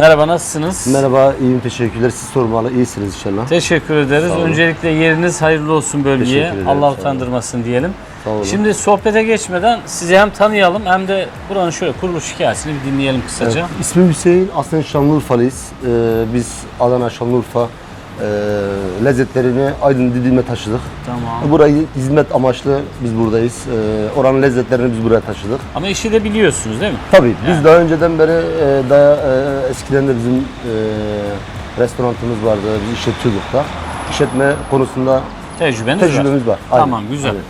Merhaba nasılsınız? Merhaba, iyiyim teşekkürler. Siz sormalı, iyisiniz inşallah. Teşekkür ederiz. Öncelikle yeriniz hayırlı olsun bölgeye. Teşekkür ederim, Allah sağ olun. utandırmasın diyelim. Sağ olun. Şimdi sohbete geçmeden sizi hem tanıyalım hem de buranın şöyle kuruluş hikayesini bir dinleyelim kısaca. Evet, ismim Hüseyin, aslen Şanlıurfalıyız. Ee, biz Adana, Şanlıurfa e, lezzetlerini Aydın Didim'e taşıdık. Tamam. Burayı hizmet amaçlı biz buradayız. Ee, oranın lezzetlerini biz buraya taşıdık. Ama işi de biliyorsunuz değil mi? Tabii biz Yani. daha önceden beri e, daha e, eskiden de bizim e, restoranımız vardı, biz işletiyorduk da. İşletme konusunda Tecrübeniz var. tecrübemiz var. Aynen. Tamam güzel. Aynen.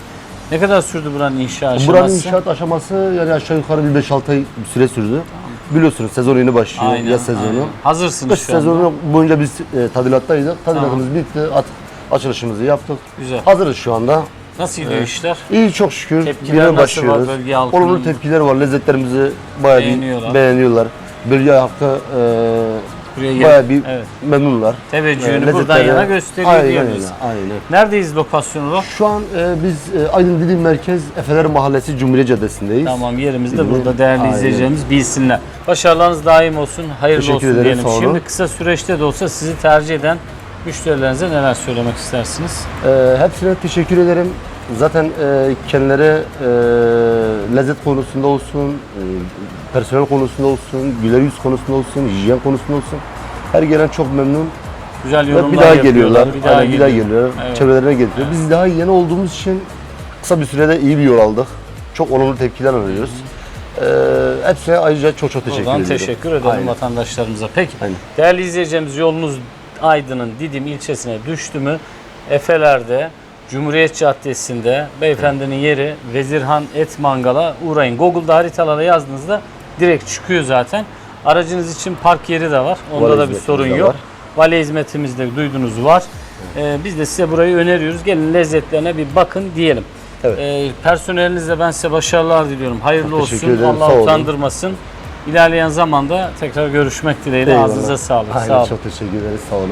Ne kadar sürdü buranın inşa aşaması? Buranın inşaat aşaması yani aşağı yukarı bir 5-6 ay bir süre sürdü. Biliyorsunuz sezon yeni başlıyor, Aynen, yaz sezonu. aynen. Hazırsınız Kış şu anda. sezonu boyunca biz e, tadilattaydık. Tadilatımız bitti. At, açılışımızı yaptık. Güzel. Hazırız şu anda. Nasıl gidiyor işler? İyi çok şükür. Tepkiler Birine nasıl var başlıyoruz. bölge halkının? Olumlu tepkiler var. Lezzetlerimizi bayağı Beğeniyorlar. beğeniyorlar. Bölge halkı e, Buraya gelip- bayağı bir Evet. memnunlar. Teveccühünü E, buradan yana gösteriyor aynen, diyoruz. Aynen, aynen. Neredeyiz lokasyon olarak? Şu an e, biz e, Aydın Didim Merkez Efeler Mahallesi Cumhuriyet Caddesi'ndeyiz. Tamam yerimiz de burada değerli Aynen. izleyicilerimiz bilsinler. Başarılarınız daim olsun, hayırlı Teşekkür olsun ederim, diyelim. Şimdi kısa süreçte de olsa sizi tercih eden müşterilerinize neler söylemek istersiniz? Ee, hepsine teşekkür ederim. Zaten e, kendileri e, lezzet konusunda olsun, e, personel konusunda olsun, güler yüz konusunda olsun, hijyen konusunda olsun. Her gelen çok memnun. Güzel Ve yorumlar bir daha geliyorlar. Bir daha, Aynen, bir daha geliyor. geliyorlar. Evet. Çevrelerine getiriyor. Biz daha yeni olduğumuz için kısa bir sürede iyi bir yol aldık. Çok olumlu tepkiler alıyoruz. Ee, hepsine ayrıca çok çok teşekkür Buradan ediyorum. teşekkür ederim Aynen. vatandaşlarımıza. Peki Aynen. değerli izleyeceğimiz yolunuz Aydın'ın Didim ilçesine düştü mü? Efeler'de Cumhuriyet Caddesi'nde beyefendinin yeri Vezirhan Et Mangal'a uğrayın. Google'da haritalara yazdığınızda direkt çıkıyor zaten. Aracınız için park yeri de var. Onda Vale da bir hizmetimiz sorun de yok. var. Vale hizmetimizde duydunuz var. Ee, biz de size burayı öneriyoruz. Gelin lezzetlerine bir bakın diyelim. Evet. Ee, personelinizle ben size başarılar diliyorum. Hayırlı Çok teşekkür olsun. ederim, Allah olun. utandırmasın. İlerleyen zamanda tekrar görüşmek dileğiyle. Eyvallah. Ağzınıza sağlık. Aynen, Sağ olun. çok teşekkür ederiz. Sağ olun.